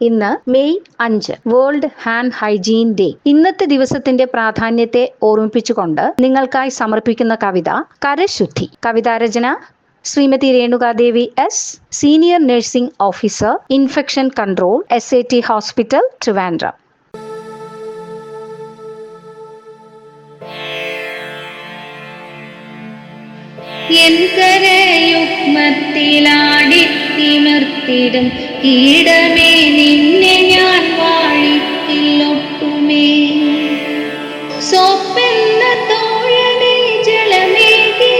ഇന്ന് മെയ് അഞ്ച് world hand hygiene day ഇന്നത്തെ ദിവസത്തിന്റെ പ്രാധാന്യത്തെ ഓർമ്മിപ്പിച്ചുകൊണ്ട് നിങ്ങൾക്കായി സമർപ്പിക്കുന്ന കവിത കരശുദ്ധി. കവിതാരചന Shrimati Renukadevi S senior nursing officer infection control S A T hospital Trivandrum എൻകരയുഗ്മത്തിലാടിത്തിമിർത്തിടും കീടമേ നിന്നെ ഞാൻ വാഴിക്കില്ലൊട്ടുമേ സോപ്പെന്ന തോഴനെ ജലമേകിലാളിച്ചു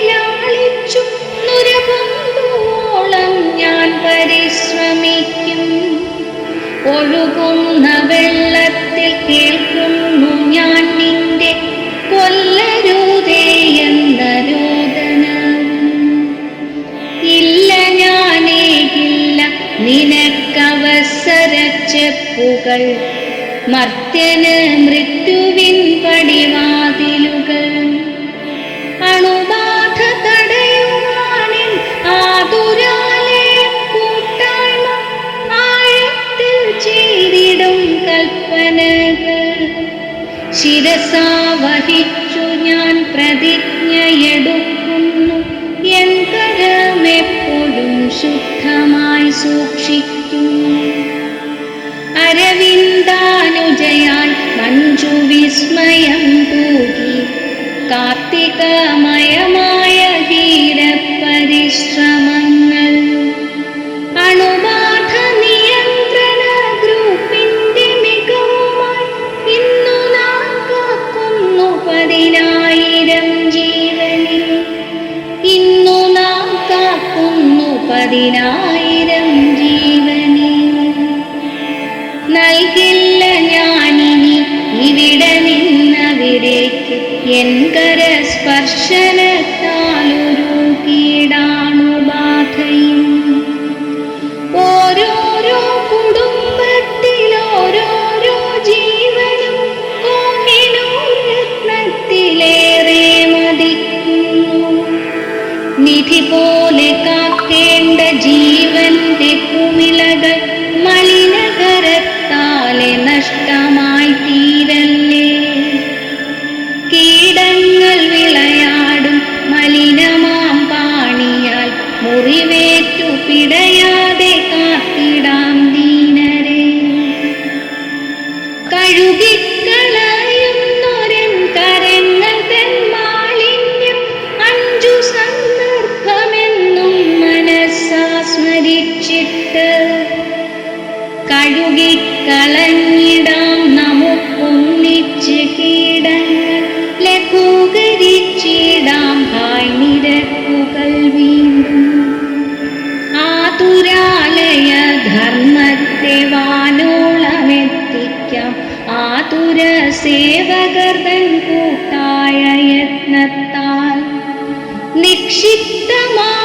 നുരപൊന്തുവോളം ഞാൻ പരിശ്രമിക്കും. ഒഴുകുന്ന വെള്ളത്തിൽ കേൾക്കുന്നു ഞാൻ നിന്റെ ചെപ്പുകൾ മർത്യന് മൃത്യുവിൻ പടിവാതിലുകൾ. അണുബാധ തടയുവാനിൽ ആതുരാലേ കൂട്ടായ്മ ആഴത്തിൽ ചെയ്തിടും കൽപ്പനകൾ. ശിരസാ വഹിച്ചു ഞാൻ പ്രതിജ്ഞയെടുക്കുന്നു. എൻ കരമെപ്പോഴും ശുദ്ധമായി സൂക്ഷിക്കും. അരവിന്ദാനുജയായി മഞ്ജു വിസ്മയം പൂകി കാർത്തികമയമായ ഹീരപരിശ്രമങ്ങൾ അണുബാധ നിയന്ത്രണ ഗ്രൂപ്പിന്റെ ഇന്നു നാം കാക്കുന്നു പതിനായിരം ജീവനിൽ. ഇന്നു നാം കാക്കുന്നു പതിനായിരം എൻ കരസ്പർശനത്താലൊരു കീടാണു സ്മരിച്ചിട്ട് കഴുകിക്കളഞ്ഞിടാം നമുക്കൊന്നിച്ച് കീടങ്ങൾ ലഘൂകരിച്ചിടാം ഹായ് നിരക്കുകൾ വീണ്ടും ആതുരാലയ ധർമ്മത്തെ വാനോളമെത്തിക്കാം. ആതുര സേവകർതൻ കൂട്ടായ യത്നത്താൽ നിക്ഷിപ്തമായൊരാ